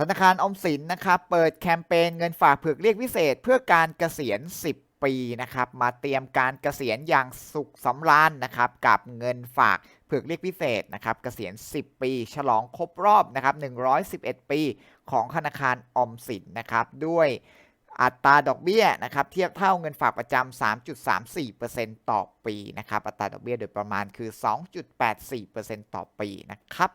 ธนาคารอมสินนะครับเปิดแคมเปญเงินฝากเผือกเรียกพิเศษ เพื่อการเกษียณ 10 ปีนะครับมาเตรียมการเกษียณอย่างสุขสำราญนะครับกับเงินฝากเผือกเรียกพิเศษนะครับเกษียณ 10 ปี ฉลองครบรอบนะครับ111 ปีของธนาคารออมสินนะครับด้วยอัตราดอกเบี้ยนะครับเทียบเท่าเงินฝากประจำ 3.34%ต่อปีนะครับอัตราดอกเบี้ยโดยประมาณคือ 2.84%ต่อปีนะครับ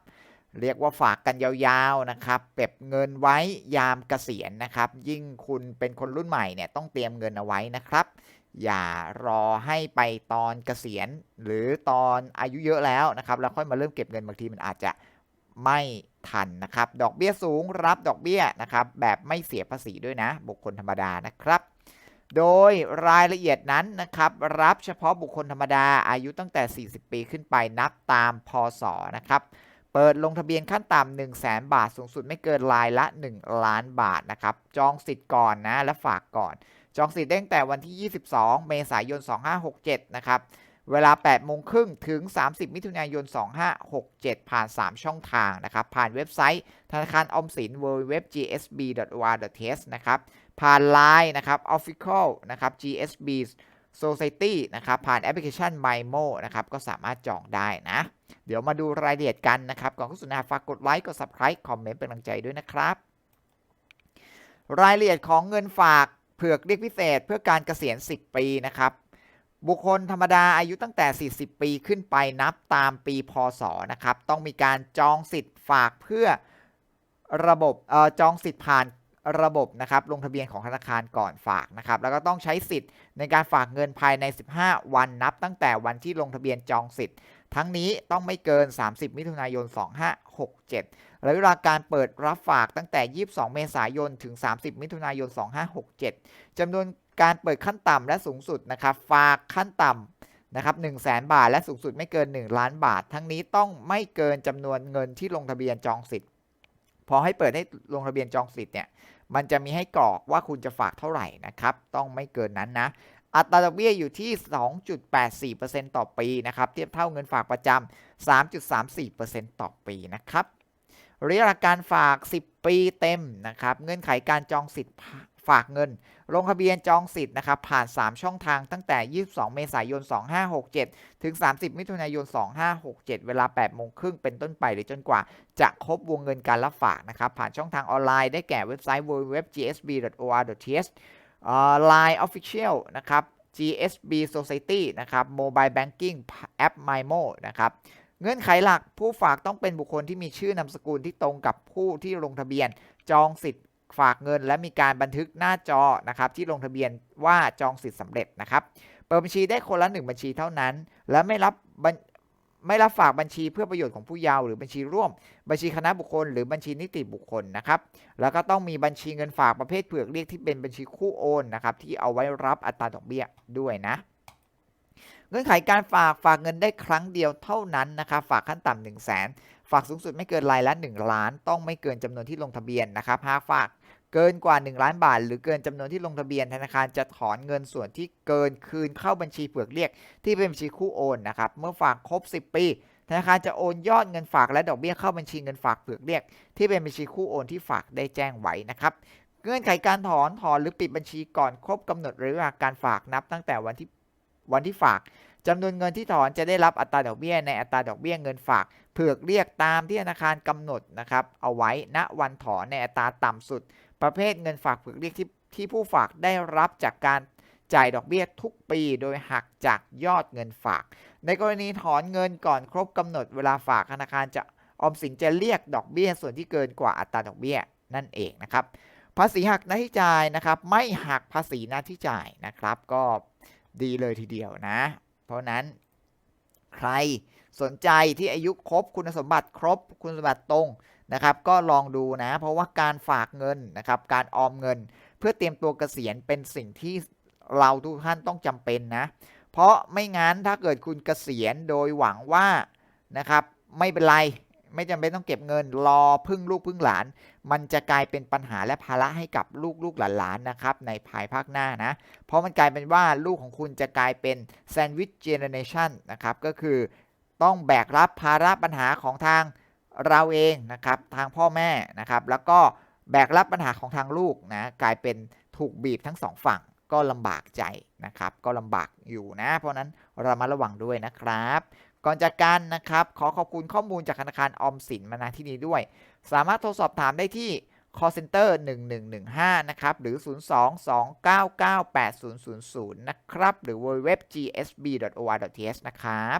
เรียกว่าฝากกันยาวๆนะครับเก็บเงินไว้ยามเกษียณนะครับ ยิ่งคุณเป็นคนรุ่นใหม่เนี่ยต้องเตรียมเงินเอาไว้นะครับ อย่ารอให้ไปตอนเกษียณ หรือตอนอายุเยอะแล้วนะครับ แล้วค่อยมาเริ่มเก็บเงินบางทีมันอาจจะไม่ทันนะครับ ดอกเบี้ยสูงรับดอกเบี้ยนะครับ แบบไม่เสียภาษีด้วยนะ บุคคลธรรมดานะครับ โดยรายละเอียดนั้นนะครับ รับเฉพาะบุคคลธรรมดาอายุตั้งแต่ 40 ปีขึ้นไปนับตามพศนะครับ เปิดลงทะเบียนขั้นต่ำ1 0 0 0 0แบาท สูงสุดไม่เกินรายละ 1 ล้านบาทนะครับ จองสิทธิ์ก่อนนะ และฝากก่อน จองสิทธิ์ได้ตั้งแต่วันที่ 22 เมษายน 2567 นะครับ เวลา 8 โมงครึ่งถึง 30 มิถุนายน 2567 ผ่าน 3 ช่องทางนะครับ ผ่านเว็บไซต์ธนาคารออมสิน www.gsb.or.th นะครับ ผ่าน Line นะครับ Official นะครับ GSB Society นะครับผ่านแอปพลิเคชัน MyMo นะครับก็สามารถจองได้นะ เดี๋ยวมาดูรายละเอียดกันนะครับ ก่อนเข้าสู่นาฝากกดไลค์กด Subscribe คอมเมนต์เป็นกำลังใจด้วยนะครับ รายละเอียดของเงินฝากเผือกเรียกพิเศษ เพื่อการเกษียณ 10 ปีนะครับบุคคลธรรมดาอายุตั้งแต่ 40 ปีขึ้นไปนับตามปีพศนะครับ ต้องมีการจองสิทธิ์ฝากเพื่อระบบจองสิทธิ์ผ่าน ระบบนะครับลงทะเบียนของธนาคารก่อนฝากนะครับแล้วก็ต้องใช้สิทธิ์ในการฝากเงินภายใน 15 วันนับ ตั้งแต่วันที่ลงทะเบียนจองสิทธิ์ ทั้งนี้ต้องไม่เกิน 30 มิถุนายน 2567 และเวลาการเปิดรับฝากตั้งแต่ 22 เมษายน ถึง 30 มิถุนายน 2567จำนวนการเปิดขั้นต่ำและสูงสุดนะครับฝากขั้นต่ำนะครับ1 0 0 0 0 0 บาท และสูงสุดไม่เกิน 1 ล้านบาท ทั้งนี้ต้องไม่เกินจำนวนเงินที่ลงทะเบียนจองสิทธิ์ พอให้เปิดให้ลงทะเบียนจองสิทธิ์เนี่ย มันจะมีให้กรอกว่าคุณจะฝากเท่าไหร่นะครับ ต้องไม่เกินนั้นนะ อัตราดอกเบี้ยอยู่ที่ 2.84%ต่อปีนะครับ เทียบเท่าเงินฝากประจำ 3.34%ต่อปีนะครับระยะการฝาก 10 ปีเต็มนะครับ เงื่อนไขการจองสิทธิ์ ฝากเงิน ลงทะเบียนจองสิทธิ์นะครับผ่าน 3 ช่องทางตั้งแต่ 22 เมษายน 2567 ถึง 30 มิถุนายน 2567 เวลา 8 โมงครึ่งเป็นต้นไปหรือจนกว่า จะครบวงเงินการรับฝากนะครับผ่านช่องทางออนไลน์ได้แก่เว็บไซต์ www.gsb.or.th Line Official นะครับ GSB Society นะครับ Mobile Banking แอป MyMo นะครับเงื่อนไขหลักผู้ฝากต้องเป็นบุคคลที่มีชื่อนามสกุลที่ตรงกับผู้ที่ลงทะเบียน จองสิทธิ์ ฝากเงิน และมีการบันทึกหน้าจอนะครับที่ลงทะเบียนว่าจองสิทธิ์สำเร็จนะครับเปิดบัญชีได้คนละ1บัญชีเท่านั้น และไม่รับบัญไม่รับฝากบัญชีเพื่อประโยชน์ของผู้เยาว์หรือบัญชีร่วม บัญชีคณะบุคคล หรือบัญชีนิติบุคคลนะครับ แล้วก็ต้องมีบัญชีเงินฝากประเภทเผือกเรียกที่เป็นบัญชีคู่โอนนะครับที่เอาไว้รับอัตราดอกเบี้ยด้วยนะ เงื่อนไขการฝากฝากเงินได้ครั้งเดียวเท่านั้นนะครับฝากขั้นต่ำ1 0 0 0 0แสน ฝากสูงสุดไม่เกินรายละ 1 ล้าน ต้องไม่เกินจำนวนที่ลงทะเบียนนะครับหากฝากเกินกว่า 1 ล้านบาท หรือเกินจำนวนที่ลงทะเบียนธนาคารจะถอนเงินส่วนที่เกินคืนเข้าบัญชีเผือกเรียก ที่เป็นบัญชีคู่โอนนะครับเมื่อฝากครบ 10 ปีธนาคารจะโอนยอดเงินฝากและดอกเบี้ยเข้าบัญชีเงินฝากเผือกเรียก ที่เป็นบัญชีคู่โอนที่ฝากได้แจ้งไว้นะครับเงื่อนไขการถอนถอนหรือปิดบัญชีก่อนครบกำหนดระยะเวลาการฝากนับตั้งแต่วันที่วันที่ฝากจำนวนเงินที่ถอนจะได้รับอัตราดอกเบี้ยในอัตราดอกเบี้ยเงินฝาก เผือกเรียกตามที่ธนาคารกำหนดนะครับเอาไว้ณวันถอนในอัตราต่ำสุด ประเภทเงินฝากเผือกเรียกที่ที่ผู้ฝากได้รับจากการจ่ายดอกเบี้ยทุกปีโดยหักจากยอดเงินฝาก ในกรณีถอนเงินก่อนครบกำหนดเวลาฝากธนาคารจะออมสินจะเรียกดอกเบี้ยส่วนที่เกินกว่าอัตราดอกเบี้ยนั่นเองนะครับภาษีหักหน้าที่จ่ายนะครับ ไม่หักภาษีหน้าที่จ่ายนะครับ ก็ดีเลยทีเดียวนะ เพราะนั้นใคร สนใจที่อายุครบคุณสมบัติครบคุณสมบัติตรงนะครับก็ลองดูนะ เพราะว่าการฝากเงินนะครับการออมเงิน เพื่อเตรียมตัวเกษียณเป็นสิ่งที่เราทุกท่านต้องจำเป็นนะ เพราะไม่งั้นถ้าเกิดคุณเกษียณโดยหวังว่านะครับไม่เป็นไรไม่จำเป็นต้องเก็บเงินรอพึ่งลูกพึ่งหลาน มันจะกลายเป็นปัญหาและภาระให้กับลูกลูกหลานๆนะครับในภายภาคหน้านะ เพราะมันกลายเป็นว่าลูกของคุณจะกลายเป็นแซนด์วิชเจเนเรชันนะครับก็คือ ต้องแบกรับภาระปัญหาของทางเราเองนะครับทางพ่อแม่นะครับ แล้วก็แบกรับปัญหาของทางลูกนะกลายเป็นถูกบีบทั้งสองฝั่งก็ลำบากใจนะครับ ก็ลำบากอยู่นะ เพราะนั้นเรามาระวังด้วยนะครับ ก่อนจากกันนะครับ ขอขอบคุณข้อมูลจากธนาคารออมสินมาณที่นี้ด้วย สามารถโทรสอบถามได้ที่ call center 1115 นะครับ หรือ 022998000 นะครับ หรือ www.gsb.or.th นะครับ